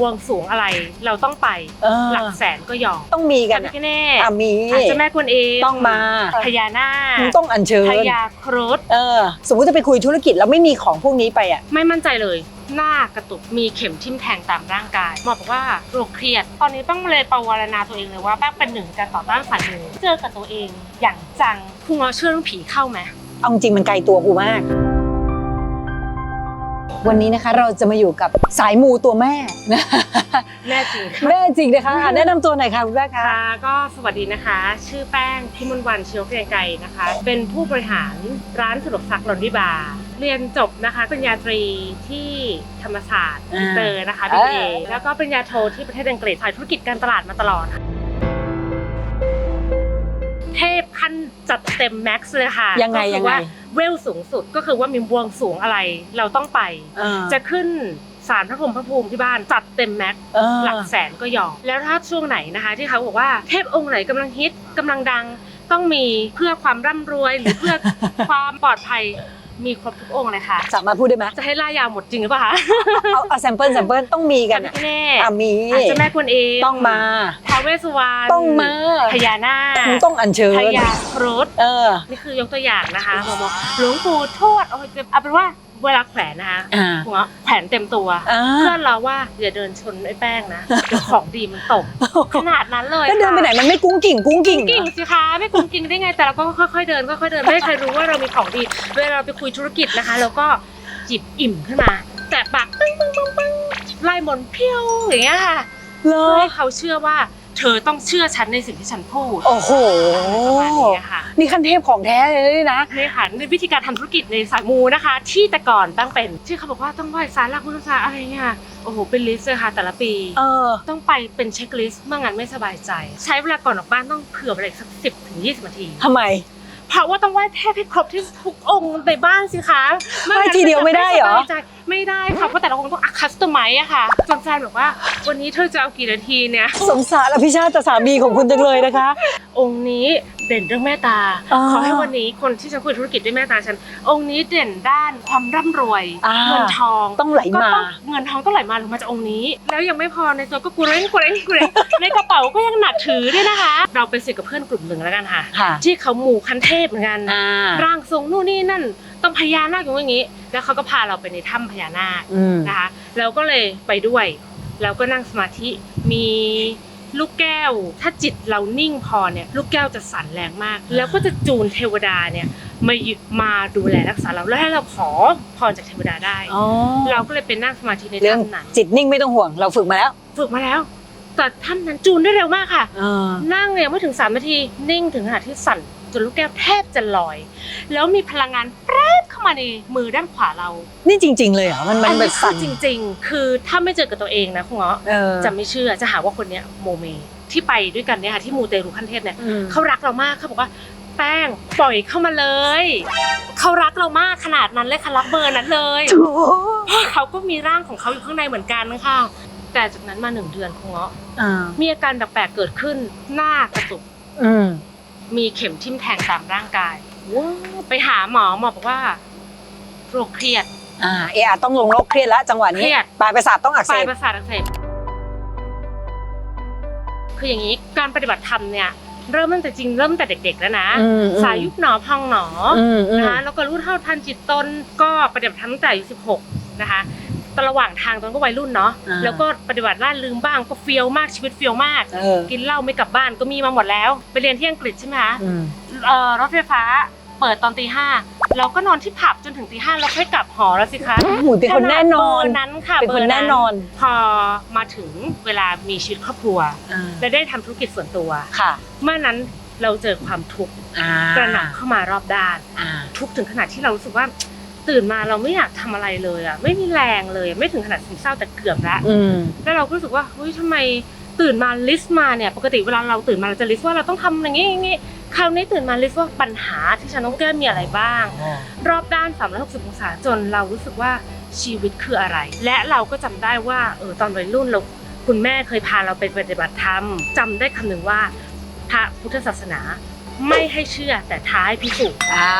บวงสรวงอะไรเราต้องไปเออ หลักแสนก็ยอมต้องมีพกัระนพิอะฆเนศอะมี อาเจ้าแม่กวนอิมต้องมาพญานาคมึงต้องอัญเชิพญญาครุฑเออ สมมติจะไปคุยธุรกิจแล้วไม่มีของพวกนี้ไปอะ ไม่มั่นใจเลย หน้ากระตุกมีเข็มทิ่มแทงตามร่างกายหมอบอกว่าโรคเครียด ตอนนี้ต้องเลยประวารณาตัวเองเลยว่าแป้งเป็นหนึ่งการต่อต้านสายมูเจอกับตัวเองอย่างจังคุณหมอเชื่อเรื่องผีเข้าไหมเอาจริงมันไกลตัวกูมาก วันนี้นะคะเราจะมาอยู่กับสายมูตัวแม่นะแน่จริงค่ะแม่จริงนะคะอะแนะนำตัวหน่อยค่ะคุณแม่คะค่ะก็สวัสดีนะคะ ชื่อแป้งพิมลวันเชียวเกรียงไกรนะคะ เป็นผู้บริหารร้านสะดวกซักลอนดี้บาร์เรียนจบนะคะปริญญาตรีที่ธรรมศาสตร์อินเตอร์นะคะ BA แล้วก็ปริญญาโทที่ประเทศอังกฤษสายธุรกิจการตลาดมาตลอดค่ะ ขั้นจัดเต็มแม็กซ์เลยค่ะยังไงก็คือยังไง ว่าเวลสูงสุดก็คือว่ามีบวงสูงอะไรเราต้องไป เออจะขึ้นศาลพระพรหมพระภูมิที่บ้านจัดเต็มแม็กซ์เออหลักแสนก็ยอมแล้วถ้าช่วงไหนนะคะ ที่เขาบอกว่าเทพองค์ไหนกำลังฮิตกำลังดัง ต้องมีเพื่อความร่ำรวยหรือเพื่อ ความปลอดภัย มีครบทุกองค์เลยค่ะ สามารถพูดได้ไหมจะให้ล่ายาวหมดจริงหรือเปล่าคะเอาเอาแซมเปิลแซมเปิลต้องมีกันพระอะพิฆเนศอะมีอาจจะแม่กวนเองต้องมาท้าวเวสสุวรรณต้องมาพญานาคมึงต้องอัญเชิญพญาครุฑเออนี่คือยกตัวอย่างนะคะหมอบอกหลวงปู่ทวดโอ้ยเอาเป็นว่า เวลาแขวนนะคะอ่า หัวแขวนเต็มตัว อ่า เพื่อนเราว่าอย่าเดินชนไอ้แป้งนะเดี๋ยวของดีมันตก ขนาดนั้นเลยแล้วเดินไปไหนค่ะมันไม่กุ้งกิ่งกุ้งกิ่งกิ่งเหรอสิคะไม่กุ้งกิ่งได้ไง แต่เราก็ค่อยๆเดินค่อยๆเดินไม่ให้ใครรู้ว่าเรามีของดี เวลาเราไปคุยธุรกิจนะคะเราก็จิบอิ่มขึ้นมา แตะปากปึ้งปึ้งปึ้งปึ้งไล่มนต์เพี้ยวอย่างเงี้ยค่ะ เหรอ เพื่อให้เขาเชื่อว่า เธอต้องเชื่อฉันในสิ่งที่ฉันพูดโอ้โห ประมาณนี้ค่ะ นี่ขั้นเทพของแท้เลยนี่นะ นี่ค่ะในวิธีการทำธุรกิจในสายมูนะคะ ที่แต่ก่อนตั้งเป็น ที่เขาบอกว่าต้องไหว้สารหลักเมืองสารอะไรเนี่ยโอ้โห เป็นลิสต์เลยค่ะแต่ละปี เออ ต้องไปเป็นเช็คลิสต์เมื่องั้นไม่สบายใจ ใช้เวลาก่อนออกบ้านต้องเผื่อเวลาอีกสักสิบถึงยี่สิบนาที ทำไม เพราะว่าต้องไหว้เทพให้ครบที่ทุกองค์ในบ้านสิคะไหว้ทีเดียวไม่ได้เหรอ สบายใจไม่ได้ค่ะเพราะแต่ละองค์ต้องอัคัสตอมไมอะค่ะจนแฟนบอกว่า วันนี้เธอจะเอากี่นาทีเนี่ย สงสารอภิชาติสามีของคุณจังเลยนะคะ องค์นี้เด่นเรื่องเมตตาอ่าขอให้วันนี้คนที่ฉันคุยธุรกิจด้วยเมตตาฉัน องค์นี้เด่นด้านความร่ำรวยอ่า เงินทองต้องไหลก็มา ต้องเงินทองต้องไหลมาลงมาจากองค์นี้ แล้วยังไม่พอในตัวก็กุเร่งกุเร่งกุเร่งในกระเป๋าก็ยังหนักถือด้วยนะคะ เราไปสิกับเพื่อนกลุ่มหนึ่งแล้วกันค่ะ ค่ะที่เขาหมู่คันเทพเหมือนกัน อ่า ร่างทรงนู่นนี่นั่น ต้องพญานาคอย่างนี้ แล้วเขาก็พาเราไปในถ้ำพญานาคอืม นะคะเราก็เลยไปด้วยแล้วก็นั่งสมาธิมีลูกแก้ว ถ้าจิตเรานิ่งพอเนี่ยลูกแก้วจะสั่นแรงมาก แล้วก็จะจูนเทวดาเนี่ยมาอยู่มาดูแลรักษาเราแล้วให้เราขอพรจากเทวดาได้ อ๋อเราก็เลยเป็นนั่งสมาธิในเรื่องถ้ำนั้นจิตนิ่งไม่ต้องห่วงเราฝึกมาแล้วฝึกมาแล้ว แต่ถ้ำนั้นจูนได้เร็วมากค่ะเออนั่งเนี่ยไม่ถึงสามนาทีนิ่งถึงขนาดที่สั่น จนลูกแก้วแทบจะลอย แล้วมีพลังงานแป๊บเข้ามาในมือด้านขวาเรานี่จริง ๆ เลยเหรอมันมันอันแบนี้บคืสั่อนจริง ๆ คือถ้าไม่เจอกับตัวเองนะคุณเงาะเออ จะไม่เชื่อจะหาว่าคนเนี้ยโมเมที่ไปด้วยกันเนี่ยค่ะที่มูเตรูขั้นเทพเนี่ยอืมเขารักเรามากเขาบอกว่าแป้งปล่อยเข้ามาเลย เขารักเรามากขนาดนั้นเลยค่ะรักเบอร์นั้นเลย โถเพราะเขาก็มีร่างของเขาอยู่ข้างในเหมือนกันค่ะ แต่จากนั้นมาหนึ่งเดือนคุณเงาะอ่ามีอาการแปลกๆเกิดขึ้นหน้ากระตุกอืม มีเข็มทิ่มแทงตามร่างกายว้าวไปหาหมอหมอบอกว่าโรคเครียด อ่าเออต้องลงโรคเครียดแล้วจังหวะเคนี้รียด ปลายประสาทต้องอักปเสลายบประสาทอักเสบคืออย่างนี้การปฏิบัติธรรมเนี่ย เริ่มตั้งแต่จริงเริ่มตั้งแต่เด็ก ๆ แล้วนะ อืมอืมสายยุบหนอพองหนออืมอืมนะคะแล้วก็รู้เท่าทันจิตตนก็ปฏิบัติธรรมตั้งแต่อายุ16นะคะ แตระหว่างทางตอนก็วัยรุ่นเนาะอ่า แล้วก็ปฏิบัติล่าลืมบ้างก็เฟี้ยวมากชีวิตเฟี้ยวมาก เออกินเหล้าไม่กลับบ้านก็มีมาหมดแล้ว ไปเรียนที่อังกฤษใช่ไหมคะอืมเอ่อรถไฟฟ้าเปิดตอนตีห้าเราก็นอนที่ผับจนถึงตีห้าเราค่อยกลับหอแล้วสิคะหมูเป็นคนแน่นอน เบอร์นั้นค่ะเป็นคนบร์แน่นอน พอมาถึงเวลามีชีวิตครอบครัว อ่าและได้ทำธุรกิจส่วนตัวค่ะเมื่อนั้นเราเจอความทุกข์อ่ากระหน่ำเข้ามารอบด้าน อ่าทุกข์ถึงขนาดที่เรารู้สึกว่า ตื่นมาเราไม่อยากทำอะไรเลยอะไม่มีแรงเลย ไม่ถึงขนาดซึมเศร้าแต่เกือบแล้วอืมแล้วเราก็รู้สึกว่าเฮ้ยทำไมตื่นมาลิสต์มาเนี่ยปกติเวลาเราตื่นมาเราจะลิสต์ว่าเราต้องทำอย่างนี้อย่างนี้คราวนี้ตื่นมาลิสต์ว่าปัญหาที่ฉันต้องแก้มีอะไรบ้าง รอบด้าน 360 องศาจนเรารู้สึกว่าชีวิตคืออะไร และเราก็จำได้ว่าเออตอนวัยรุ่นเราคุณแม่เคยพาเราไปปฏิบัติธรรมจำได้คำหนึ่งว่าพระพุทธศาสนา ไม่ให้เชื่อแต่ท้ายพิสูจน์อ่า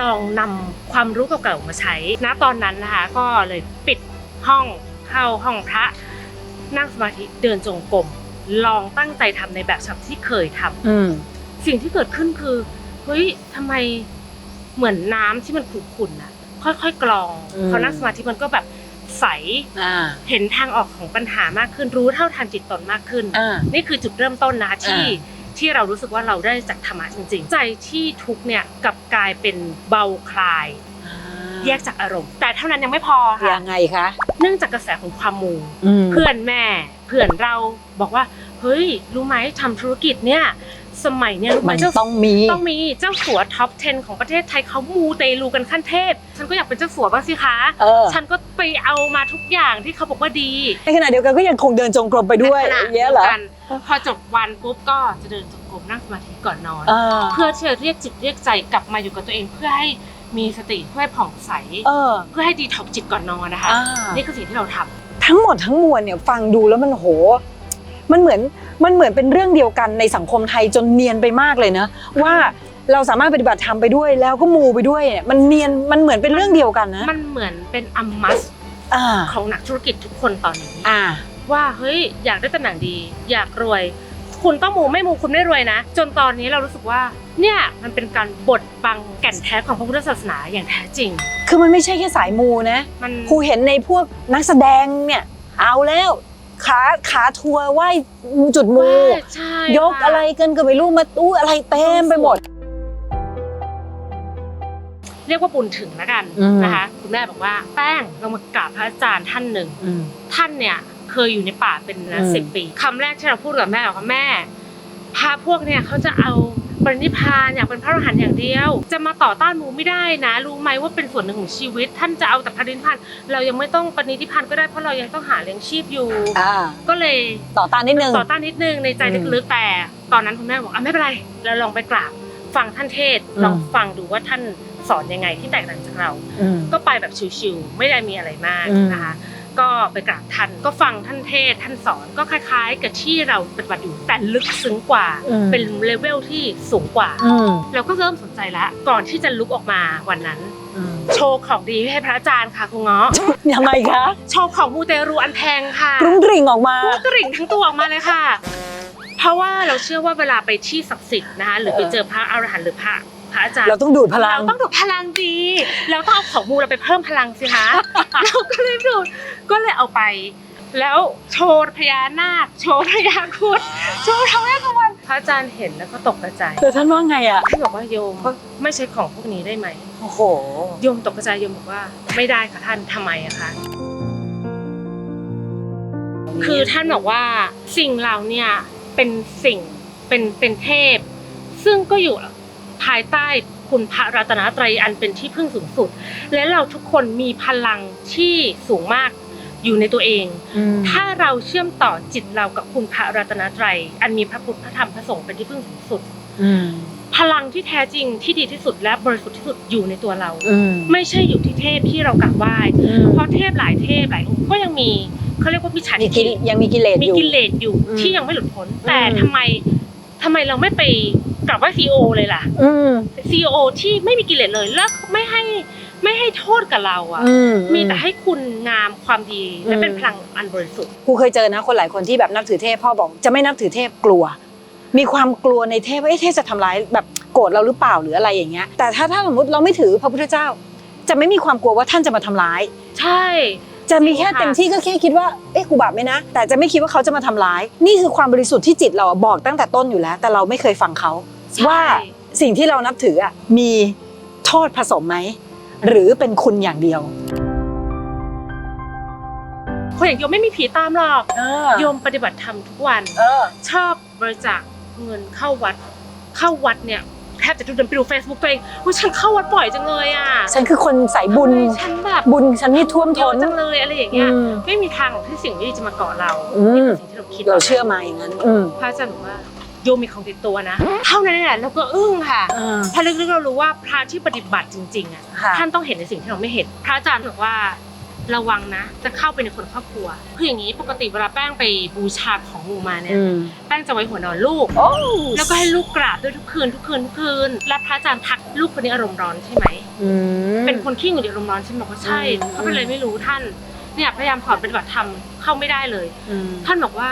ลองนำความรู้เก่าๆมาใช้ ณตอนนั้นนะคะ ก็เลยปิดห้องเข้าห้องพระนั่งสมาธิเดินจงกรมลองตั้งใจทำในแบบฉบับที่เคยทำ อืม สิ่งที่เกิดขึ้นคือ เฮ้ยทำไมเหมือนน้ำที่มันขุ่นๆน่ะ ค่อยๆกรองอืม พอนั่งสมาธิมันก็แบบใส อ่า เห็นทางออกของปัญหามากขึ้น รู้เท่าทันจิตตนมากขึ้น อ่า นี่คือจุดเริ่มต้นนะที่อ่ ที่เรารู้สึกว่าเราได้จากธรรมะจริง ๆ ใจที่ทุกข์เนี่ยกลับกลายเป็นเบาคลายแยกจากอารมณ์ แต่เท่านั้นยังไม่พอค่ะยังไงคะเนื่องจากกระแสของความมูอืมเพื่อนแม่ เพื่อนเราบอกว่า เฮ้ย รู้ไหมทำธุรกิจเนี่ย สมัยเนี่ยรู้ไหมมันเจ้าต้องมีต้องมีเจ้าสัวท็อป 10 ของประเทศไทยเขามูเตลูกันขั้นเทพ ฉันก็อยากเป็นเจ้าสัวบ้างสิคะเออ ฉันก็ไปเอามาทุกอย่างที่เขาบอกว่าดีในขณะเดียวกันก็ยังคงเดินจงกรมไปด้วยในขณะอย่างเงี้ยเหรอดีวกันพอจบวันปุ๊บก็จะเดินจงกรมนั่งสมาธิก่อนนอน เออเพื่อที่จะเรียกจิตเรียกใจกลับมาอยู่กับตัวเองเพื่อให้มีสติเพื่อให้ผ่องใส เออเพื่อให้ดีท็อกจิตก่อนนอนนะคะ อ่า นี่คือสิ่งที่เราทำ ทั้งหมดทั้งมวลเนี่ยฟังดูแล้วมันโห มันเหมือนมันเหมือนเป็นเรื่องเดียวกันในสังคมไทยจนเนียนไปมากเลยนะว่าเราสามารถปฏิบัติธรรมไปด้วย แล้วก็มูไปด้วยเนี่ยมันเนียนมันเหมือนเป็นเรื่องเดียวกันนะมันเหมือนเป็นอัมมัสอ่าของนักธุรกิจทุกคนตอนนี้อ่าว่าเฮ้ยอยากได้ตำแหน่งดี อยากรวย คุณต้องมูไม่มูคุณไม่รวยนะ จนตอนนี้เรารู้สึกว่าเนี่ยมันเป็นการบดบังแก่นแท้ของพระพุทธศาสนาอย่างแท้จริง คือมันไม่ใช่แค่สายมูนะมันครูเห็นในพวกนักแสดงเนี่ยเอาแล้ว ขาขาทัวร์ไหว้จุดมูว่าใช่ยกค่อะไรกันก็ไม่รู้มาตู้อะไรเต็มไปหมด เรียกว่าบุญถึงแล้วกันอืมนะคะคุณแม่บอกว่าแป้งเรามากราบพระอาจารย์ท่านหนึ่งอืมท่านเนี่ยเคยอยู่ในป่าเป็นเวลาอืมสิบปีคำแรกที่เราพูดกับแม่บอกว่าแม่พระพวกเนี่ยเขาจะเอา ปรินิพพานอยากเป็นพระอรหันต์อย่างเดียว จะมาต่อต้านหมูไม่ได้นะ รู้ไหมว่าเป็นส่วนหนึ่งของชีวิต ท่านจะเอาแต่ปรินิพพานเรายังไม่ต้องปรินิพพานก็ได้เพราะเรายังต้องหาเลี้ยงชีพอยู่อ่าก็เลยต่อต้านนิดนึงต่อต้านนิดนึงในใจอืมลึกๆแต่ตอนนั้นคุณแม่บอกอะไม่เป็นไรเราลองไปกราบฟังท่านเทศน์อืมลองฟังดูว่าท่านสอนยังไงที่แตกต่างจากเราอืมก็ไปแบบชิวๆไม่ได้มีอะไรมากอืมนะคะ ก็ไปกราบท่านก็ฟังท่านเทศน์ท่านสอนก็คล้าย ๆ กับที่เราปฏิบัติอยู่แต่ลึกซึ้งกว่าอืม เป็นเลเวลที่สูงกว่า อืมเราก็เริ่มสนใจแล้วก่อนที่จะลุกออกมาวันนั้น อืมโชว์ของดีให้พระอาจารย์ค่ะคุณเงาะยังไงคะโชว์ของมูเตรูอันแพงค่ะ กรุงกริ่งออกมาพูดกริ่งทั้งตัวออกมาเลยค่ะ เพราะว่าเราเชื่อว่าเวลาไปที่ศักดิ์สิทธิ์นะคะหรือไปเจอพระอรหันต์หรือพระ พระอาจารย์เราต้องดูดพลัง เราต้องดูดพลังดีเราต้องเอาของมูเราไปเพิ่มพลังสิคะเราก็เลยดูดก็เลยเอาไป แล้วโชว์พญานาคโชว์พญาครุดโชว์ท้าวเวสสุวรรณพระอาจารย์เห็นแล้วก็ตกใจแต่ท่านว่าไงอะท่านบอกว่าโยมไม่ใช่ของพวกนี้ได้ไหมโอ้โหโยมตกใจโยมบอกว่า ไม่ได้ค่ะท่านทำไมอะคะคือท่านบอกว่าสิ่งเหล่าเนี่ยเป็นสิ่งเป็นเป็นเทพ ซึ่งก็อยู่ ภายใต้คุณพระรัตนตรัยอันเป็นที่พึ่งสูงสุด และเราทุกคนมีพลังที่สูงมากอยู่ในตัวเอง ถ้าเราเชื่อมต่อจิตเรากับคุณพระรัตนตรัยอันมีพระพุทธพระธรรมพระสงฆ์เป็นที่พึ่งสูงสุดอืมพลังที่แท้จริงที่ดีที่สุดและบริสุทธิ์ที่สุดอยู่ในตัวเราอืมไม่ใช่อยู่ที่เทพที่เรากราบไหว้เพราะเทพหลายเทพหลายองค์ก็ยังมีเขาเรียกว่าพิชามีทิกิฐิเลยังมีกิเลสมีอยู่กิเลสอยู่อืมที่ยังไม่หลุดพ้นแต่อืมทำไมทำไมเราไม่ไป กราบไหว้ซีโอเลยล่ะอืมซีโอที่ไม่มีกิเลสเลยแล้วไม่ให้ไม่ให้โทษกับเราอะอืมมีแต่ให้คุณงามความดีและอืมเป็นพลังอันบริสุทธิ์ครูเคยเจอนะคนหลายคนที่แบบนับถือเทพพ่อบอกจะไม่นับถือเทพกลัว มีความกลัวในเทพว่าเอ๊ะเทพจะทำร้ายแบบโกรธเราหรือเปล่าหรืออะไรอย่างเงี้ย แต่ถ้าถ้าสมมติเราไม่ถือพระพุทธเจ้า จะไม่มีความกลัวว่าท่านจะมาทำร้าย ใช่ จะมีแค่จริงค่ะเต็มที่ก็แค่คิดว่าเอ๊ะกูบาปไหมนะ แต่จะไม่คิดว่าเขาจะมาทำร้าย นี่คือความบริสุทธิ์ที่จิตเราอะบอกตั้งแต่ต้นอยู่แล้ว แต่เราไม่เคยฟังเขา ใช่ ว่าสิ่งที่เรานับถืออะมีโทษผสมไหม หรือเป็นคุณอย่างเดียวคนอย่างโยมไม่มีผีตามหรอกเอโยมปฏิบัติธรรมทุกวัน เออ ชอบบริจาคเงินเข้าวัด เข้าวัดเนี่ยแทบจะดูเดินไปดูเฟซบุ๊กตัวเองว่าฉันเข้าวัดบ่อยจังเลยอะฉันคือคนสายบุญทำไมฉันแบบบุญฉันนี่ท่วมเยท้อะนจังเลยอะไรอย่างเงี้ย อืม ไม่มีทางหรอกที่สิ่งที่จะมาเกาะเราอืม นี่คือสิ่งที่เราคิดเราเชื่อมาอย่างนั้น อืม พระอาจารย์บอกว่า โยมมีของติดตัวนะ เท่านั้นแหละเราก็อึ้งค่ะเออเพราะลึกๆเรารู้ว่าพระที่ปฏิบัติจริงๆอะค่ะ ท่านต้องเห็นในสิ่งที่เราไม่เห็น พระอาจารย์บอกว่าระวังนะ จะเข้าไปในคนครอบครัวคืออย่างนี้ปกติเวลาแป้งไปบูชาของมูมาเนี่ย อืมแป้งจะไว้หัวนอนลูก โอ้แล้วก็ให้ลูกกราบด้วยทุกคืนทุกคืนทุกคืน และพระอาจารย์ทักลูกคนนี้อารมณ์ร้อนใช่ไหม อืม เป็นคนขี้หงุดหงิดอารมณ์ร้อนฉันบอกว่าใช่อืม เขาเป็นอะไรไม่รู้ท่าน เนี่ยพยายามถอนปฏิบัติธรรมเข้าไม่ได้เลย อืมท่านบอกว่า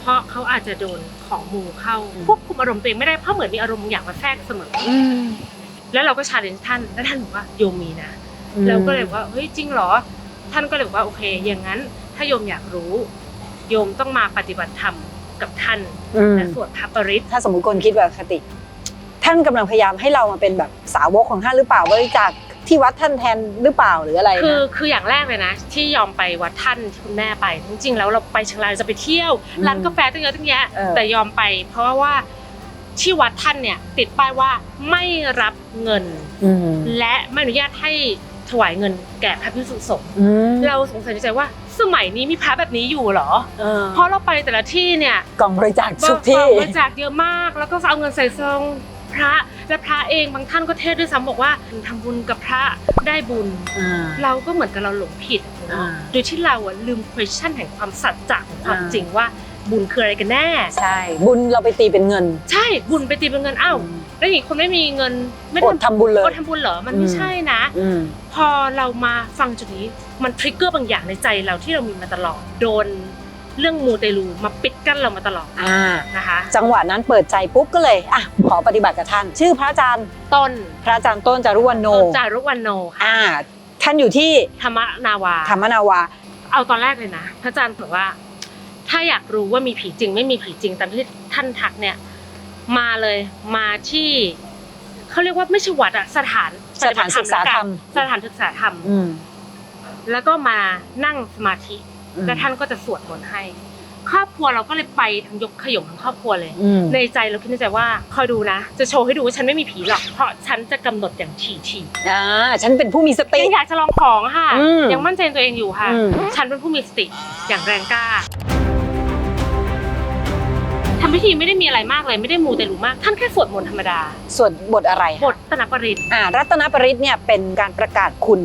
เพราะเขาอาจจะโดน ของมูเข้าอืมควบคุมอารมณ์ตัวเองไม่ได้เพราะเหมือนมีอารมณ์บางอย่างมาแทรกเสมออืมแล้วเราก็ชาเลนจ์ท่านแล้วท่านบอกว่าโยมมีนะเราก็เลยบอกว่าเฮ้ยจริงเหรอ ท่านก็เลยบอกว่าโอเค อย่างนั้น ถ้าโยมอยากรู้ โยมต้องมาปฏิบัติธรรมกับท่านอืมและสวดพระปริตถ้าสมมติคนคิดแบบคติ ท่านกำลังพยายามให้เรามาเป็นแบบสาวกของท่านหรือเปล่าบริจาค ที่วัดท่านแทนหรือเปล่าหรืออะไรคือนะคืออย่างแรกเลยนะ ที่ยอมไปวัดท่านที่คุณแม่ไป จริงๆแล้วเราไปเชียงรายจะไปเที่ยวอืมร้านกาแฟตั้งเยอะตั้งแยะเออ แต่ยอมไป เพราะว่าที่วัดท่านเนี่ย ติดป้ายว่าไม่รับเงิน อืมและไม่อนุญาตให้ถวายเงินแก่พระภิกษุสงฆ์อืมเราสงสัยในใจว่าสมัยนี้มีพระแบบนี้อยู่เหรอ เออเพราะเราไปแต่ละที่เนี่ยกล่องบริจาคทุกที่ บริจาคเยอะมาก แล้วก็เอาเงินใส่ซอง พระ และพระเองบางท่านก็เทศน์ด้วยซ้ำบอกว่าทำบุญกับพระได้บุญ อ่า เราก็เหมือนกับเราหลงผิดอ่า โดยที่เราอะลืม question แห่งความสัจจะของความอ่าจริงว่าบุญคืออะไรกันแน่ ใช่ บุญเราไปตีเป็นเงินใช่บุญไปตีเป็นเงินอ้าวแล้วอย่างนี้คนไม่มีเงินไม่อดทำบุญเลยก็ทำบุญเหรอมันไม่อืม ใช่นะ อืม พอเรามาฟังจุดนี้มันทริกเกอร์บางอย่างในใจเราที่เรามีมาตลอดโดน เรื่องมูเตลูมาปิดกั้นเรามาตลอดอ่านะคะ จังหวะนั้นเปิดใจปุ๊บก็เลยอะขอปฏิบัติกับท่าน ชื่อพระอาจารย์ต้น พระอาจารย์ต้นจารุวรรณโนต้นจารุวันโนค่ะอ่าท่านอยู่ที่ธรรมนาวาธรรมนาวา เอาตอนแรกเลยนะ พระอาจารย์บอกว่า ถ้าอยากรู้ว่ามีผีจริง ไม่มีผีจริงตามที่ท่านทักเนี่ย มาเลยมาที่เขาเรียกว่าไม่ใช่วัดอะสถานสถานศึกษาธรรมสถานศึกษาธรรมอืมแล้วก็มานั่งสมาธิอืม แล้วท่านก็จะสวดมนต์ให้ ครอบครัวเราก็เลยไปทั้งยกขยงทั้งครอบครัวเลยอืมในใจเราคิดในใจว่าคอยดูนะ จะโชว์ให้ดูว่าฉันไม่มีผีหรอก เพราะฉันจะกำหนดอย่างถี่ทีอ่าฉันเป็นผู้มีสติยังอยากจะลองของค่ะอืมยังมั่นใจในตัวเองอยู่ค่ะอืมฉันเป็นผู้มีสติอย่างแรงกล้าทำพิธีไม่ได้มีอะไรมากเลยไม่ได้มูแต่รู้มาก ท่านแค่สวดมนต์ธรรมดาส่วนบทอะไรบทตนปริตอ่ารัตนปริตเนี่ยเป็นการประกาศคุณ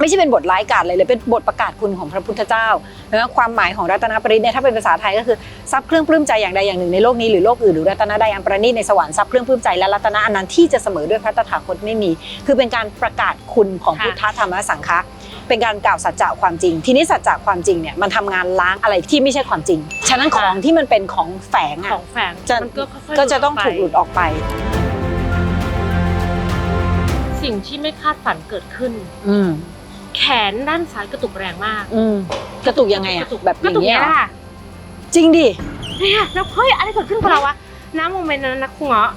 ไม่ใช่เป็นบทร้ายกาจเลยเลยเป็นบทประกาศคุณของพระพุทธเจ้านะความหมายของรัตนปริตเนี่ยถ้าเป็นภาษาไทยก็คือทรัพย์เครื่องปลื้มใจอย่างใดอย่างหนึ่งในโลกนี้หรือโลกอื่นหรือรัตนใดอันประณีตในสวรรค์ทรัพย์เครื่องปลื้มใจและรัตนะอันนั้นที่จะเสมอด้วยพระตถาคตไม่มี คือเป็นการประกาศคุณของพุทธธรรมและสังฆะเป็นการกล่าวสัจจะความจริง ทีนี้สัจจะความจริงเนี่ยมันทำงานล้างอะไรที่ไม่ใช่ความจริง ฉะนั้นของที่มันเป็นของแฝงขอะองแฝงจะมันก็ค่อยๆก็จะต้องไปถูกหลุดออกไป สิ่งที่ไม่คาดฝันเกิดขึ้น อืม แขนด้านซ้ายกระตุกแรงมาก อืมกระตุกยังไงกอะระตุกแบบอกระตุย่ากงเงี้ยเนี้ยเหรอค่ะจริงดิ เนี่ยแล้วเฮ้ยอะไรเกิดขึ้นกับเราวะน้ำโมเมนต์นั้นนะคุณเงาะ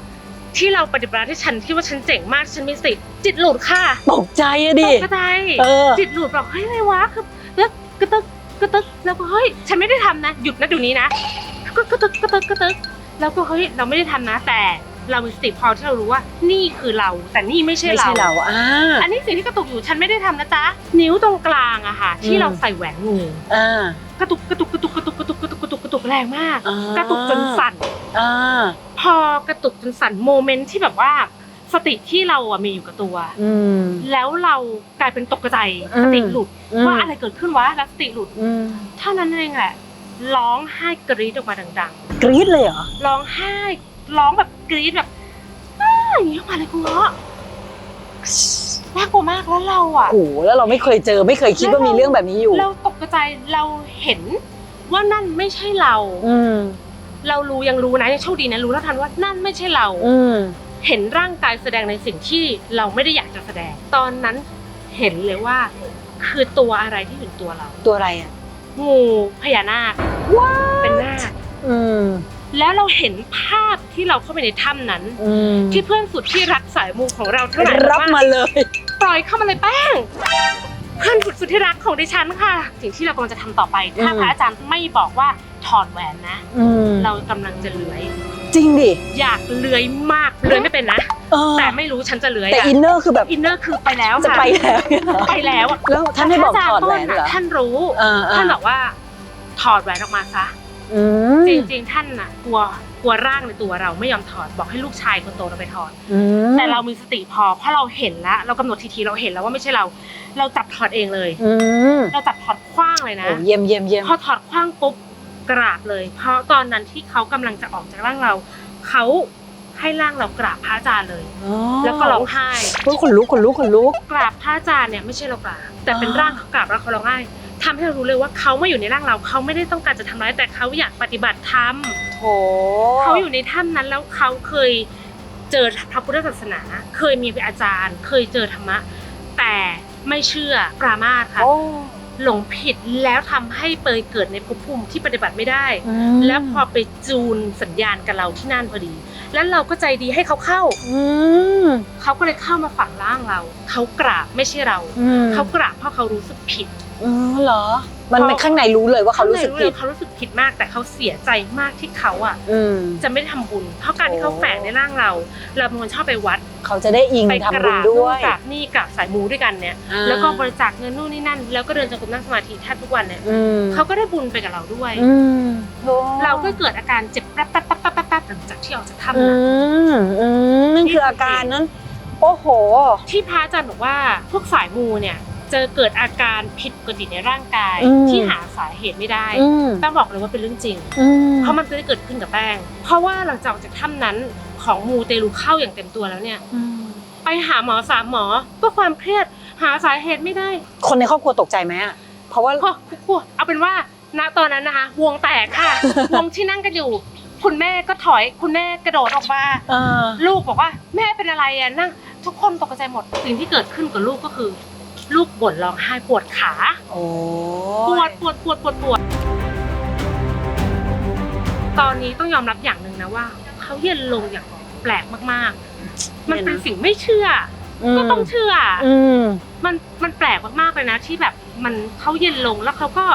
ที่เราปฏิบัติที่ฉันคิดว่าฉันเจ๋งมากฉันมีสติจิตหลุดค่ะตกใจอะดิตกใจเออ จิตหลุดแบบเฮ้ยอะไรวะคือแล้วกระตึกกระตึกแล้วก็เฮ้ยฉันไม่ได้ทำนะหยุดนะเดี๋ยวนี้นะก็กระตึกกระตึกกระตึกแล้วก็เฮ้ยเราไม่ได้ทำนะแต่ เรามีสติพอที่เรารู้ว่านี่คือเรา แต่นี่ไม่ใช่ไม่เราใช่เราอ่า อันนี้สิ่งที่กระตุกอยู่ฉันไม่ได้ทำนะจ๊ะนิ้วตรงกลางอะค่ะ ที่อืม เราใส่แหวนงูอ่ากระตุกกระตุกกระตุกกระตุกกระตุกกระตุกกระตุกกระตุกแรงมาก อ่ากระตุกจนสั่น อ่า พอกระตุกจนสั่นโมเมนต์ที่แบบว่า สติที่เราอะมีอยู่กับตัว อืม แล้วเรากลายเป็นตกใจอืม สติหลุดอืมว่าอะไรเกิดขึ้นวะแล้วสติหลุด อืมเท่านั้นเองแหละร้องไห้กรี๊ดออกมาดังกรี๊ดเลยเหรอ ๆร้องไห้ ร้องแบบกรี๊ดแบบอ้าอย่างนี้ออกมาเลยคุณเงาะน่ากลัวมากแล้วเราอะโอ้โหแล้วเราไม่เคยเจอไม่เคยคิดว่ามีเรื่องแบบนี้อยู่ เราตกใจเราเห็นว่านั่นไม่ใช่เรา อืมเรารู้ยังรู้นะยังโชคดีนะรู้แล้วทันว่านั่นไม่ใช่เรา อืมเห็นร่างกายแสดงในสิ่งที่เราไม่ได้อยากจะแสดง ตอนนั้นเห็นเลยว่า คือตัวอะไรที่อยู่ในตัวเรา ตัวอะไรอะงูพญานาคเป็นนาคอืม แล้วเราเห็นภาพที่เราเข้าไปในถ้ำนั้น อืมที่เพื่อนสุดที่รักสายมูของเราทั้งหลายรับบอกมาว่าเลย ปล่อยเข้ามาเลยแป้ง เพื่อนสุดที่รักของดิฉันค่ะ สิ่งที่เรากำลังจะทำต่อไป ถ้าอืม พระอาจารย์ไม่บอกว่าถอดแหวนนะ อืมเรากำลังจะเลื้อย จริงดิอยากเลื้อยมากเลื้อยไม่เป็นนะ เออแต่ไม่รู้ฉันจะเลื้อยแต่อะอินเนอร์คือแบบอินเนอร์คือไปแล้วจะค่ะไปแล้วเนี่ยเหรอไปแล้วอะแล้วท่านให้บอกถอดแหวนเหรอท่านรู้อ่าท่านบอกว่าถอดแหวนออกมาซะ อืมจริงๆท่านน่ะกลัวกลัวร่างในตัวเราไม่ยอมถอดบอกให้ลูกชายคนโตเราไปถอด อืมแต่เรามีสติพอเพราะเราเห็นแล้วเรากำหนดทีทีเราเห็นแล้วว่าไม่ใช่เรา เราจับถอดเองเลย อืมเราจับถอดคว้างเลยนะ โอ้เยี่ยมเยี่ยมเยี่ยมพอถอดคว้างปุ๊บกราบเลย เพราะตอนนั้นที่เขากำลังจะออกจากร่างเรา เขาให้ร่างเรากราบพระอาจารย์เลย อ๋อแล้วก็ร้องไห้เฮ้ยขนลุกขนลุกขนลุก กราบพระอาจารย์เนี่ยไม่ใช่เรากราบแต่เป็นอ๋อร่างเขากราบแล้วเขาร้องไห้ ททำให้เรารู้เลยว่าเขาไม่อยู่ในร่างเราเขาไม่ได้ต้องการจะทำร้ายแต่เขาอยากปฏิบัติธรรมโถเขาอยู่ในถ้ำนั้นแล้วเขาเคยเจอพระพุทธศาสนา เคยมีอาจารย์ เคยเจอธรรมะ แต่ไม่เชื่อปรามาสค่ะโอ้หลงผิดแล้วทำให้เปยเกิดในภพภูมิที่ปฏิบัติไม่ได้อืมแล้วพอไปจูนสัญญาณกับเราที่นั่นพอดี แล้วเราก็ใจดีให้เขาเข้าอืมเขาก็เลยเข้ามาฝังร่างเรา เขากราบไม่ใช่เราอืมเขากราบเพราะเขารู้สึกผิด อืมเหรอ มันเป็นข้างในรู้เลยว่าเขารู้สึกข้งในผิดลยเขารู้สึกผิดมากแต่เขาเสียใจมากที่เขาอะอืมจะไม่ได้ทำบุญ เพราะการที่เขาแฝงในร่างเรา เราเป็นคนชอบไปวัด เขาจะได้อิงไปทำกบุญราบด้นู่วนยกราบนี่กราบสายมูด้วยกันเนี่ยอ่าแล้วก็บริจาคเงินนู่นนี่นั่น แล้วก็เดินจงกรมนั่งสมาธิแทบทุกวันเนี่ยอืมเขาก็ได้บุญไปกับเราด้วยอืมโถเราก็เกิดอาการเจ็บแป๊บแป๊บแป๊บแป๊บแป๊บแป๊บหลังจากที่ออกจากถ้ำอืนะมอืมนั่นคืออาการนั้นโอ้โห ที่พระอาจารย์บอกว่าพวกสายมูเนี่ย จะเกิดอาการผิดปกติในร่างกายอืม ที่หาสาเหตุไม่ได้ อืมแป้งบอกเลยว่าเป็นเรื่องจริง อืม เพราะมันจะได้เกิดขึ้นกับแป้ง เพราะว่าหลังจากออกจากถ้ำนั้นของมูเตลูเข้าอย่างเต็มตัวแล้วเนี่ยอืมไปหาหมอสามหมอก็ความเครียดหาสาเหตุไม่ได้คนในครอบครัวตกใจไหมอะเพราะว่าพอพวกเอาเป็นว่าณตอนนั้นนะคะ วงแตกค่ะ วงที่นั่งกันอยู่ คุณแม่ก็ถอยคุณแม่กระโดดออกมาเออลูกบอกว่าแม่เป็นอะไรอะนั่งทุกคนตกใจหมดสิ่งที่เกิดขึ้นกับลูกก็คือ ลูกบ่นร้องไห้ปวดขาโอ้ปวดปวดปวดปวดปวด ตอนนี้ต้องยอมรับอย่างหนึ่งนะว่าเขาเย็นลงอย่างแปลกมากๆ มันเป็นสิ่งไม่เชื่อ ก็ต้องเชื่อออืมมันมันแปลกมากๆเลยนะที่แบบมันเขาเย็นลงแล้วเขาก็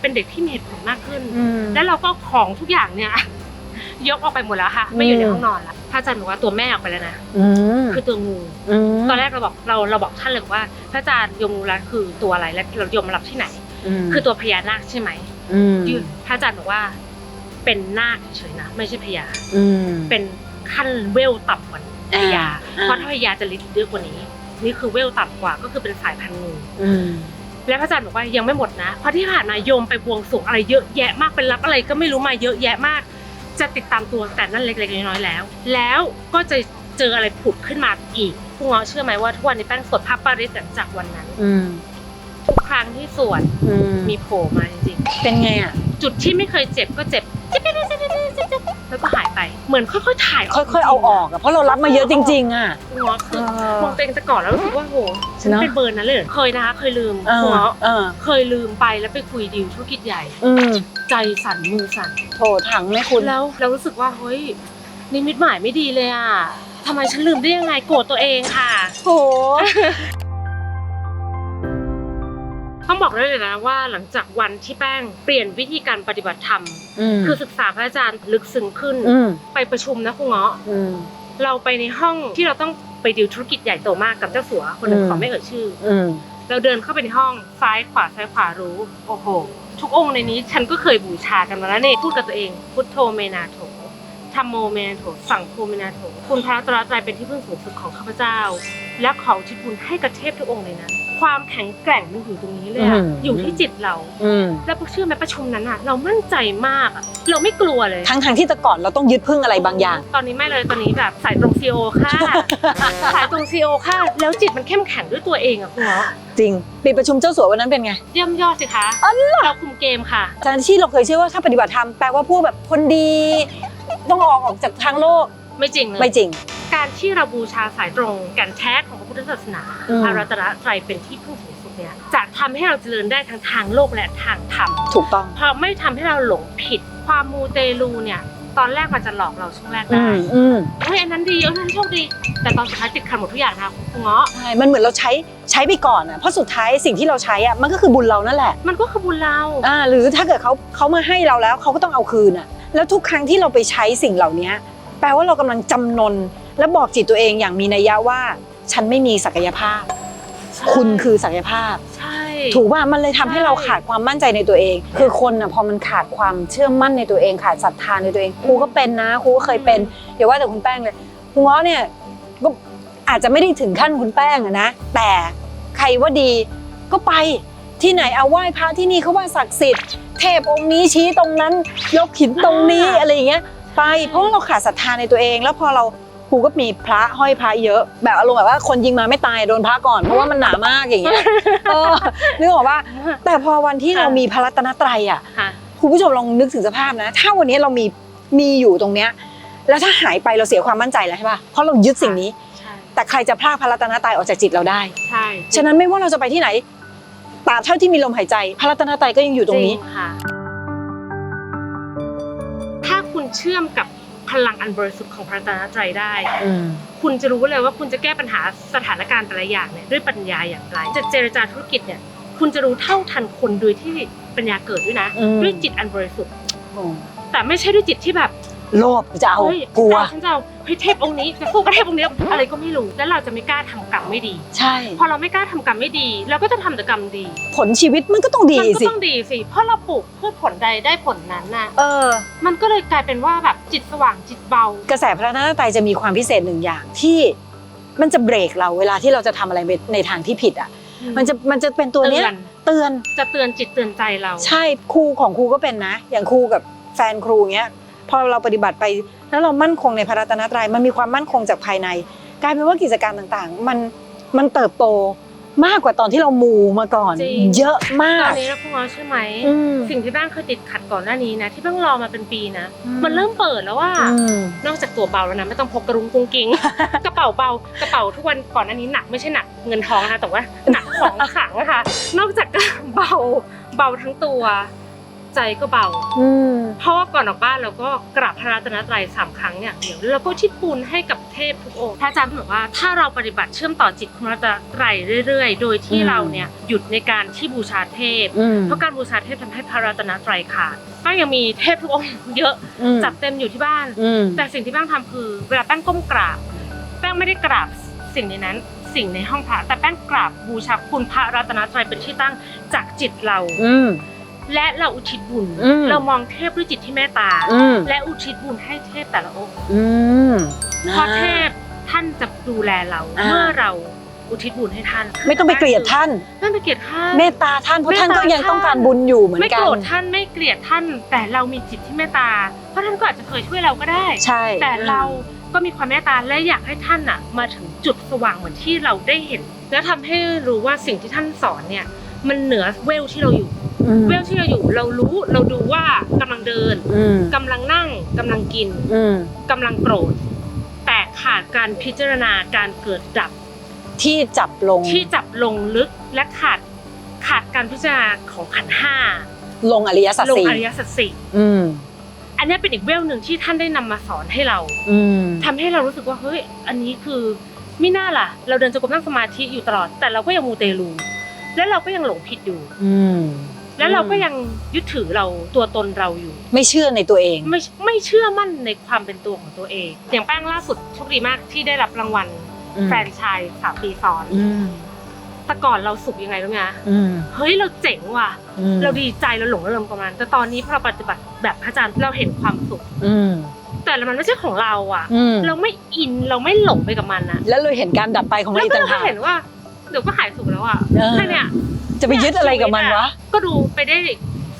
เป็นเด็กที่มีเหตุผลมากขึ้นอืมแล้วเราก็เอาของทุกอย่างเนี่ย ยกออกไปหมดแล้วค่ะ ไม่อยู่ในห้องนอนละพระอาจารย์บอกว่าตัวแม่ออกไปแล้วนะอืมคือตัวงูอืมตอนแรกเราบอกเราเราบอกท่านเลยว่า พระอาจารย์ยมงูรัดคือตัวอะไรและเรายมมารับที่ไหนมคือตัวพญานาคใช่ไหมอืมพระอาจารย์บอกว่า เป็นนาคเฉยๆนะไม่ใช่พญาอืมเป็นขั้นเวลต่ำกว่าพญาอ่าเพราะถ้าพญาจะฤทธิ์เยอะกว่านี้ นี่คือเวลต่ำกว่าก็คือเป็นสายพันธุ์งูอืมและพระอาจารย์บอกว่ายังไม่หมดนะเพราะที่ผ่านมาโยมไปบวงสรวงอะไรเยอะแยะมากเป็นรับอะไรก็ไม่รู้มาเยอะแยะมาก จะติดตามตัวแต่นั่นเล็กๆน้อยๆแล้ว แล้วก็จะเจออะไรผุดขึ้นมาอีกคุณง้อเชื่อไหมว่าทุกวันนี้แป้งสวดพระปาริสหลังจากวันนั้นอืมทุกครั้งที่สวดอืมมีโผล่มาจริงเป็นไงอะ ๆจุดที่ไม่เคยเจ็บก็เจ็บเจ็บเจ็บเจ็บ แล้วก็หายไปเหมือนค่อยๆถ่ายออกค่อยๆเอาออกอะเพราะเรารับมาเยอะจริง ๆอะคุณง้อคือมองตัวเองแต่ก่อนแล้วรู้สึกว่าโหฉันเนอะเป็นเบอร์นั้นเลยเหรอเคยนะคะเคยลืมเอคุณอง้อเออเคยลืมไปแล้วไปคุยดีลธุรกิจใหญ่อืมใจสั่นมือสั่นโถถังไหมคุณแล้วเรารู้สึกว่าเฮ้ยนิมิตหมายไม่ดีเลยอะทำไมฉันลืมได้ยังไงโกรธตัวเองค่ะโถ ต้องบอกได้เลยนะว่าหลังจากวันที่แป้งเปลี่ยนวิธีการปฏิบัติธรรมอืมคือศึกษาพระอาจารย์ลึกซึ้งขึ้นอืมไปประชุมนะคุณเงาะอืมเราไปในห้องที่เราต้องไปดีลธุรกิจใหญ่โตมากกับเจ้าสัวคนหนึ่งอืมขอไม่เอ่ยชื่ออืมเราเดินเข้าไปในห้องซ้ายขวาซ้ายขวารู้โอ้โหทุกองค์ในนี้ฉันก็เคยบูชากันมาแล้วเนี่ยพูดกับตัวเองพุทโธเมนาโถ ธรรมโมเมนาโถ สังโฆเมนาโถ คุณพระรัตนตรัยเป็นที่พึ่งสูงสุดของข้าพเจ้า และขออุทิศบุญให้กับเทพทุกองค์ในนั้นความแข็งแกร่งมันอยู่ตรงนี้เลยอะอืม อยู่ที่จิตเรา อืมแล้วพวกเชื่อไหมประชุมนั้นอะเรามั่นใจมากอะเราไม่กลัวเลย ทั้งทางๆที่แต่ก่อนเราต้องยึดพึ่งอะไรบางอย่าง ตอนนี้ไม่เลยตอนนี้แบบสายตรงซีโอค่ะ สายตรงซีโอค่ะ แล้วจิตมันเข้มแข็งด้วยตัวเองอะคุณเนาะจริงปีประชุมเจ้าสัววันนั้นเป็นไง เยี่ยมยอดสิคะอ๋อเหรอเราคุมเกมค่ะทางที่เราเคยเชื่อว่าถ้าปฏิบัติธรรมแปลว่าพวกแบบคนดี ต้องออกออกจากทางโลกไม่จริงเลย ไม่จริง การที่เราบูชาสายตรงแกันแท้ของพระพุทธศาสนาอืม อารัตนตรัยเป็นที่พึ่งสูงสุดเนี่ยจะทำให้เราเจริญได้ทั้งทางโลกและทางธรรม ถูกต้องเพราะไม่ทำให้เราหลงผิด ความมูเตลูเนี่ย ตอนแรกมันจะหลอกเราช่วงแรกอืได้มอืมเฮ้ยอันนั้นดีเอออันนั้นโชคดี แต่ตอนสุดท้ายติดขัดหมดทุกอย่างนะคะคุณเงาะ ใช่มันเหมือนเราใช้ใช้ไปก่อนอะเพราะสุดท้ายสิ่งที่เราใช้อะมันก็คือบุญเรานั่นแหละมันก็คือบุญเรา อ่าหรือถ้าเกิดเขาเขามาให้เราแล้วเขาก็ต้องเอาคืนอะ แล้วทุกครั้งที่เราไปใช้สิ่งเหล่านี้แปลว่าเรากำลังจำนน และบอกจิตตัวเองอย่างมีนัยยะว่า ฉันไม่มีศักยภาพ คุณคือศักยภาพ ใช่ ถูกว่ามันเลยทำให้ใช่เราขาดความมั่นใจในตัวเอง คือคนอะพอมันขาดความเชื่อมั่นในตัวเอง ขาดศรัทธาในตัวเองครูก็เป็นนะครูก็เคยเป็นอย่าว่าแต่คุณแป้งเลยครูง้อเนี่ยก็อาจจะไม่ได้ถึงขั้นคุณแป้งอะนะแต่ใครว่าดีก็ไป ที่ไหนเอาไหว้พระที่นี่เขาว่าศักดิ์สิทธิ์เทพองค์นี้ชี้ตรงนั้นยกหินตรงนี้อะไรอย่างเงี้ยไปเพราะว่าเราขาดศรัทธาในตัวเอง แล้วพอเราครูก็มีพระห้อยพระเยอะ แบบอารมณ์แบบว่าคนยิงมาไม่ตายโดนพระก่อนเพราะว่ามันหนามากอย่างเงี้ยเออนึกออกว่าแต่พอวันที่เรามีพระรัตนตรัยอะค่ะคุณผู้ชมลองนึกถึงสภาพนะ ถ้าวันนี้เรามีมีอยู่ตรงเนี้ยแล้วถ้าหายไปเราเสียความมั่นใจแล้วใช่ป่ะเพราะเรายึดสิ่งนี้ใช่แต่ใครจะพลากพระรัตนตรัยออกจากจิตเราได้ใช่ฉะนั้นไม่ว่าเราจะไปที่ไหนตราบเท่าที่มีลมหายใจ พระรัตนตรัยก็ยังอยู่ตรงนี้ จค่ะ ถ้าคุณเชื่อมกับพลังอันบริสุทธิ์ของพระรัตนตรัยได้อืมคุณจะรู้เลยว่าคุณจะแก้ปัญหาสถานการณ์แต่ละอย่างเนี่ยด้วยปัญญาอย่างไร จะเจรจาธุรกิจเนี่ย คุณจะรู้เท่าทันคนโดยที่ปัญญาเกิดด้วยนะ อืม ด้วยจิตอันบริสุทธิ์โอ้แต่ไม่ใช่ด้วยจิตที่แบบ โลภจะเอาเฮ้ยกลัว ฉันจะเอาเฮ้ยเทพองค์นี้จะสู้กับเทพองค์นี้อะไรก็ไม่รู้แล้วเราจะไม่กล้าทำกรรมไม่ดี ใช่ พอเราไม่กล้าทำกรรมไม่ดีเราก็จะทำแต่กรรมดีผลชีวิตมันก็ต้องดีมันก็สิ ต้องดีสิเพราะเราปลูกพืชผลใดได้ผลนั้นน่ะเออ มันก็เลยกลายเป็นว่าแบบจิตสว่างจิตเบา กระแสพระรัตนตรัยจะมีความพิเศษหนึ่งอย่างที่มันจะเบรกเราเวลาที่เราจะทำอะไรในทางที่ผิดอะ มันจะมันจะเป็นตัวเนี้ยเตือน เตือน จะเตือนจิตเตือนใจเรา ใช่ครูของครูก็เป็นนะ อย่างครูกับแฟนครูเงี้ย พอเราปฏิบัติไปแล้วเรามั่นคงในพระรัตนตรัยมันมีความมั่นคงจากภายใน กลายเป็นว่ากิจการต่างๆ มันมันเติบโตมากกว่าตอนที่เรามูมาก่อน จริง เยอะมาตอก นนี้นะพวกเราใช่ไหม อืมสิ่งที่บ้านเคยติดขัดก่อนหน้านี้นะ ที่เพิ่งรอมาเป็นปีนะอืมมันเริ่มเปิดแล้วว่า อืม นอกจากตัวเบาแล้วนะไม่ต้องพกกระรุงกรุงกิ้ง กระเป๋าเบากระเป๋าทุกวันก่อนอันนี้หนักไม่ใช่หนักเงินทองนะคะแต่ว่าหนักของขลังนะคะนอกจาก เบาเบาทั้งตัว ใจก็เบา อืม เพราะว่าก่อนออกบ้านเราก็กราบพระรัตนตรัยสามครั้งเนี่ยเดี๋ยวเราก็ทิศบุญให้กับเทพทุกองค์พระอาจารย์บอกว่าถ้าเราปฏิบัติเชื่อมต่อจิตคุณพระรัตนตรัยเรื่อย ๆ โดยที่อืม เราเนี่ยหยุดในการที่บูชาเทพ อืมเพราะการบูชาเทพทำให้พระรัตนตรัยขาดป้ายังมีเทพทุกองค์เยอะอืมจัดเต็มอยู่ที่บ้าน อืม แต่สิ่งที่แป้งทำคือเวลาแป้งก้มกราบ แป้งไม่ได้กราบสิ่งในนั้น สิ่งในห้องพระแต่แป้งกราบบูชาคุณพระรัตนตรัยเป็นที่ตั้งจากจิตเรา อืม และเราอุทิศบุญ อืมเรามองเทพด้วยจิตที่เมตตา อืม และอุทิศบุญให้เทพแต่ละองค์ อืม เพราะเทพท่านจะดูแลเรา อ่า เมื่อเราอุทิศบุญให้ท่านไม่ต้องไปเกลียดท่าน ไม่ไปเกลียดท่าน เมตตาท่านเพราะเมตตาท่านก็ยังต้องการบุญอยู่เหมือนไม่กัโกน รธท่านไม่เกลียดท่าน แต่เรามีจิตที่เมตตา เพราะท่านก็อาจจะเคยช่วยเราก็ได้ ใช่ แต่เราก็มีความเมตตาและอยากให้ท่านน่ะมาถึงจุดสว่างเหมือนที่เราได้เห็น แล้วทำให้รู้ว่าสิ่งที่ท่านสอนเนี่ย มันเหนือเวลที่เราอยู่อืม เวลที่เราอยู่เรารู้เราดูว่ากำลังเดินอืมกำลังนั่งกำลังกินอืมกำลังโกรธ แต่ขาดการพิจารณาการเกิดดับที่จับลงที่จับลงลึกและขาดขาดการพิจารณาของขันธ์ห้าลงอริยสัจลงสี่อริยสัจสี่อืมอันเนี้ยเป็นอีกเวลหนึ่งที่ท่านได้นำมาสอนให้เรา อืมทำให้เรารู้สึกว่าเฮ้ยอันนี้คือไม่น่าล่ะ เราเดินจงกรมนั่งสมาธิอยู่ตลอด แต่เราก็ยังมูเตลู และเราก็ยังหลงผิดอยู่ อืม และเราก็ยังยึดถือเราตัวตนเราอยู่ ไม่เชื่อในตัวเอง ไม่ไม่เชื่อมั่นในความเป็นตัวของตัวเอง อย่างแป้งล่าสุดโชคดีมากที่ได้รับรางวัลอืมแฟรนไชายสามปีซ้อนอืมแต่ก่อนเราสุขยังไงรู้ไหมคะอืมเฮ้ยเราเจ๋งว่ะอืมเราดีใจเราหลงระเริงกับมันแต่ตอนนี้พอเราปฏิบัติแบบพระอาจารย์เราเห็นความสุขอืมแต่มันไม่ใช่ของเราอะอืมเราไม่อินเราไม่หลงไปกับมันอะแล้วเลยเห็นการดับไปของแล้เราวอีกก็ต่างเราก็หากเห็นว่าเดี๋ยวก็หายสุขแล้วอะเออแค่เนี้ย จะไปยึดอะไรกับมันวะก็ดูไปได้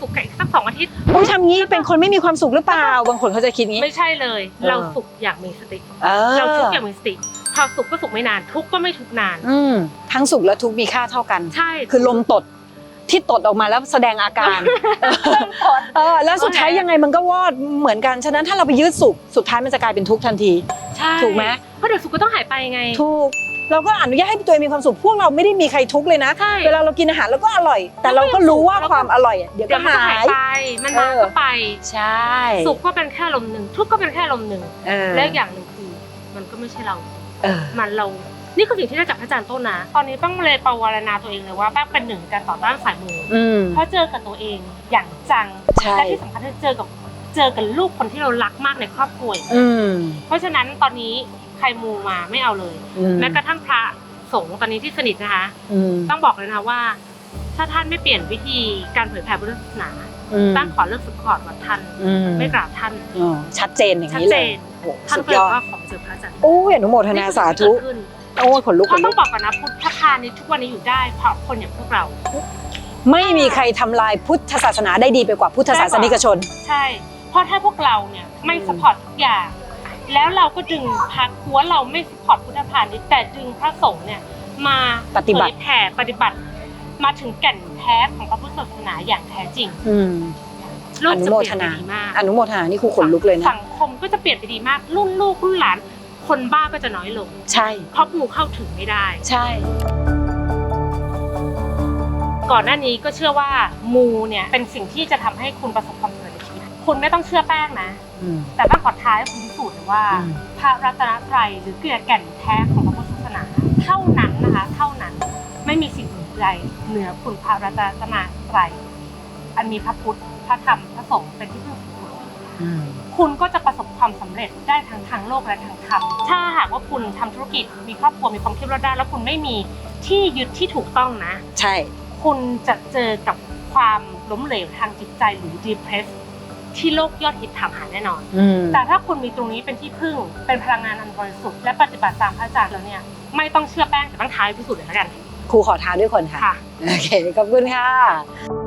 สุขแค่สักสองอาทิตย์โอ้ยทำงี้เป็นคนไม่มีความสุขหรือเปล่า บางคนเขาจะคิดงี้ ไม่ใช่เลยเออเราสุขอย่างมีสติเออเราทุกข์อย่างมีสติพอสุขก็สุขไม่นาน ทุกข์ก็ไม่ทุกข์นานอืมทั้งสุขและทุกข์มีค่าเท่ากัน ใช่ คือลมตดที่ตดออกมาแล้วแสดงอาการเออแล้วสุดท้ายยังไงมันก็วอดเหมือนกัน ฉะนั้นถ้าเราไปยึดสุข สุดท้ายมันจะกลายเป็นทุกข์ทันที ใช่ ถูกไหมเพราะเดี๋ยวสุขก็ต้องหายไปไง ถูก เราก็อนุญาตให้ตัวเองมีความสุขพวกเราไม่ได้มีใครทุกข์เลยนะ ใช่ เวลาเรากินอาหารเราก็อร่อย แต่เราก็รู้ว่าความอร่อยอะเดี๋ยวเดี๋ก็ยวมันก็หาหายย ไป มันมาเออ ก็ไป ใช่สุขก็เป็นแค่ลมณ์หนึ่ง ทุกข์ก็เป็นแค่ลมณ์หนึ่ง เออและอีกอย่างหนึ่งคือ มันก็ไม่ใช่เรา เออ มันเรา นี่คือสิ่งที่ได้จากพระอาจารย์ต้นนะ ตอนนี้ต้องเลยประวารณาตัวเองเลยว่าแป้งเป็นหนึ่งในการต่อต้านสายมูอืม เพราะเจอกับตัวเองอย่างจัง ใช่ และที่สำคัญคือเจอกับเจอกับลูกคนที่เรารักมากในครอบครัว อืม เพราะฉะนั้นตอนนี้ใครมูมาไม่เอาเลยอืมแม้กระทั่งพระสงฆ์ตอนนี้ที่สนิทนะคะ อืมต้องบอกเลยนะคะว่า ถ้าท่านไม่เปลี่ยนวิธีการเผยแผ่พุทธศาสนาอืมตั้งขอเลิกสุดขอดวัดท่าน อืมไม่กราบท่าน อ๋อชัดเจนอย่างชัดนี้เจเลยนโอ้โหท่านสุดก็เลยยอดว่าขอเจอพระอาจารย์โอ้ยอนุโมทนาสาธุ นี่คือสิ่งที่เกิดขึ้นโอ้ยขนลุกเพขนราะลุต้อกงบอกก่อนนะพุทธพาณิชย์ทุกวันนี้อยู่ได้เพราะคนอย่างพวกเรา ไม่มีใครทำลายพุทธศาสนาได้ดีไปกว่าพุทธศาสนิกชน ใช่ เพราะถ้าพวกเราเนี่ยไม่อืมสปอร์ตทุกอย่าง แล้วเราก็ดึงพระหัวเราไม่สปอร์ตพุทธพาณิชย์แต่ดึงพระสงฆ์เนี่ยมาปฏิบัติ เผยแผ่ปฏิบัติ มาถึงแก่นแท้ของพระพุทธศาสนาอย่างแท้จริงอืมโลกอนุจะโมเปลี่ทยนไปนาดีมากอนุโมทนานี่ครูขนลุกเลยนะ สังคมก็จะเปลี่ยนไปดีมาก รุ่นลูกรุ่นหลาน คนบ้าก็จะน้อยลงใช่ เพราะงูเข้าถึงไม่ได้ ใช่ ก่อนหน้านี้ก็เชื่อว่ามูเนี่ยเป็นสิ่งที่จะทำให้คุณประสบความสำเร็จในชีวิตคุณไม่ต้องเชื่อแป้งนะอืม แต่บ้างขอท้ายให้คุณพิสูจน์เลยว่าอืมพระรัตนตรัยหรือเกลือแก่นแท้ของพระพุทธศาสนา เท่านั้นนะคะ เท่านั้นไม่มีสิ่งอื่นใดเหนือคุณพระรัตนตรัยอันมีพระพุทธพระธรรมพระสงฆ์เป็นที่พึ่งสุดอืมคุณก็จะประสบความสำเร็จได้ทั้งทางโลกและทางธรรมถ้าหากว่าคุณทำธุรกิจมีครอบครัวมีความคิดรอดได้แล้วคุณไม่มีที่ยึดที่ถูกต้องนะ ใช่ คุณจะเจอกับความล้มเหลวทางจิตใจหรือ depress ที่โลกยอดฮิตถามหาแน่นอน อืมแต่ถ้าคุณมีตรงนี้เป็นที่พึ่ง เป็นพลังงานอันบริสุทธิ์และปฏิบัติตามพระอาจารย์แล้วเนี่ย ไม่ต้องเชื่อแป้งแต่ต้องท้ายพิสูจน์เลยแล้วกันครูขอท้าด้วยคนค่ะ ค่ะ โอเค ขอบคุณค่ะ